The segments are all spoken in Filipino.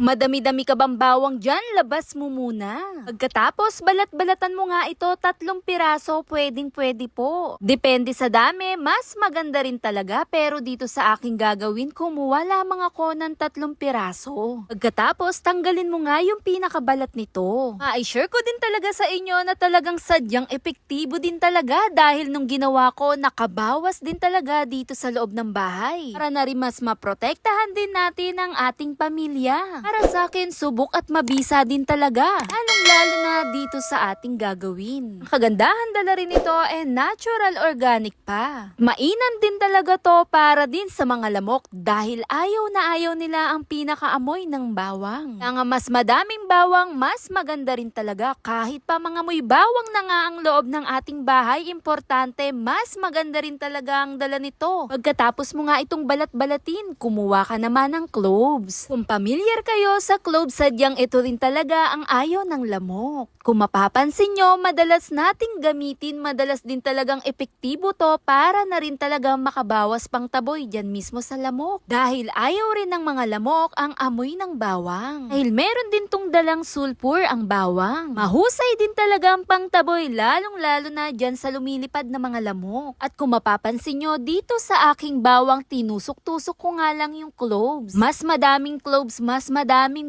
Madami-dami ka bang bawang dyan? Labas mo muna. Pagkatapos, balat-balatan mo nga ito, tatlong piraso, pwedeng pwede po. Depende sa dami, mas maganda rin talaga. Pero dito sa aking gagawin, kumuha lamang ako ng tatlong piraso. Pagkatapos, tanggalin mo nga yung pinakabalat nito. I-share ko din talaga sa inyo na talagang sadyang epektibo din talaga dahil nung ginawa ko, nakabawas din talaga dito sa loob ng bahay. Para na rin mas maprotektahan din natin ang ating pamilya. Para sa akin, subok at mabisa din talaga. Anong lalo na dito sa ating gagawin. Kagandahan dala rin ito eh natural organic pa. Mainam din talaga to para din sa mga lamok dahil ayaw na ayaw nila ang pinakaamoy ng bawang. Kaya mas madaming bawang, mas maganda rin talaga kahit pa mga muy bawang na nga ang loob ng ating bahay, importante, mas maganda rin talaga ang dala nito. Pagkatapos mo nga itong balat-balatin, kumuha ka naman ng cloves. Kung familiar kayo sa cloves, sadyang ito rin talaga ang ayaw ng lamok. Kung mapapansin nyo, madalas nating gamitin, madalas din talagang epektibo to para na rin talagang makabawas pang taboy dyan mismo sa lamok. Dahil ayaw rin ng mga lamok ang amoy ng bawang. Dahil meron din tong dalang sulfur ang bawang. Mahusay din talaga ang pangtaboy, lalong-lalo na dyan sa lumilipad na mga lamok. At kung mapapansin nyo, dito sa aking bawang, tinusok-tusok ko nga lang yung cloves. Mas madaming cloves, mas madaming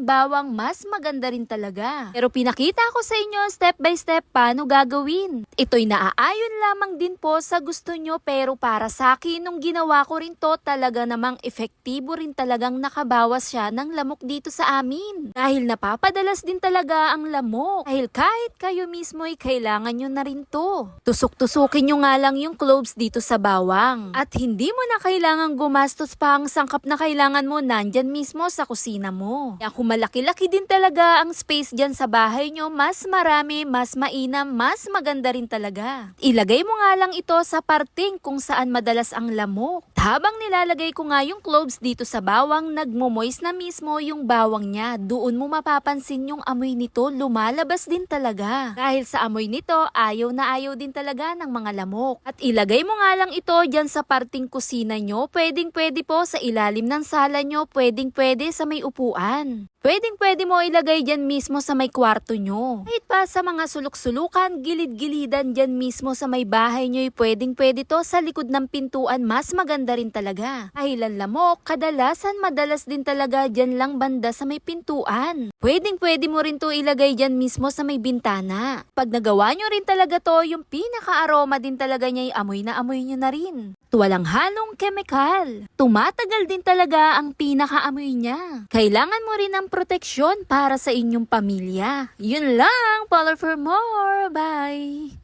bawang, mas maganda rin talaga. Pero pinakita ko sa inyo step by step paano gagawin. Ito'y naaayon lamang din po sa gusto nyo pero para sa akin nung ginawa ko rin to talaga namang efektibo rin talagang nakabawas siya ng lamok dito sa amin. Dahil napapadalas din talaga ang lamok. Dahil kahit kayo mismo ay kailangan nyo na rin to. Tusok-tusukin nyo nga lang yung cloves dito sa bawang. At hindi mo na kailangan gumastos pa ang sangkap na kailangan mo nandyan mismo sa kusina mo. Kaya kung malaki-laki din talaga ang space dyan sa bahay nyo, mas marami, mas mainam, mas maganda rin talaga. Ilagay mo nga lang ito sa parting kung saan madalas ang lamok. Habang nilalagay ko nga yung cloves dito sa bawang, nagmumoist na mismo yung bawang niya. Doon mo mapapansin yung amoy nito, lumalabas din talaga. Dahil sa amoy nito, ayaw na ayaw din talaga ng mga lamok. At ilagay mo nga lang ito dyan sa parting kusina nyo. Pwedeng pwede po sa ilalim ng sala nyo, pwedeng pwede sa may upuan kabataan. Pwedeng pwede mo ilagay dyan mismo sa may kwarto nyo. Kahit pa sa mga sulok-sulukan, gilid-gilidan dyan mismo sa may bahay nyo, pwedeng pwede to sa likod ng pintuan, mas maganda rin talaga. Dahil ang lamok, kadalasan madalas din talaga dyan lang banda sa may pintuan. Pwedeng pwede mo rin to ilagay dyan mismo sa may bintana. Pag nagawa nyo rin talaga to, yung pinaka-aroma din talaga niya, amoy na amoy nyo na rin. Walang halong chemical. Tumatagal din talaga ang pinakaamoy niya. Kailangan mo rin ng proteksyon para sa inyong pamilya. Yun lang. Follow for more. Bye!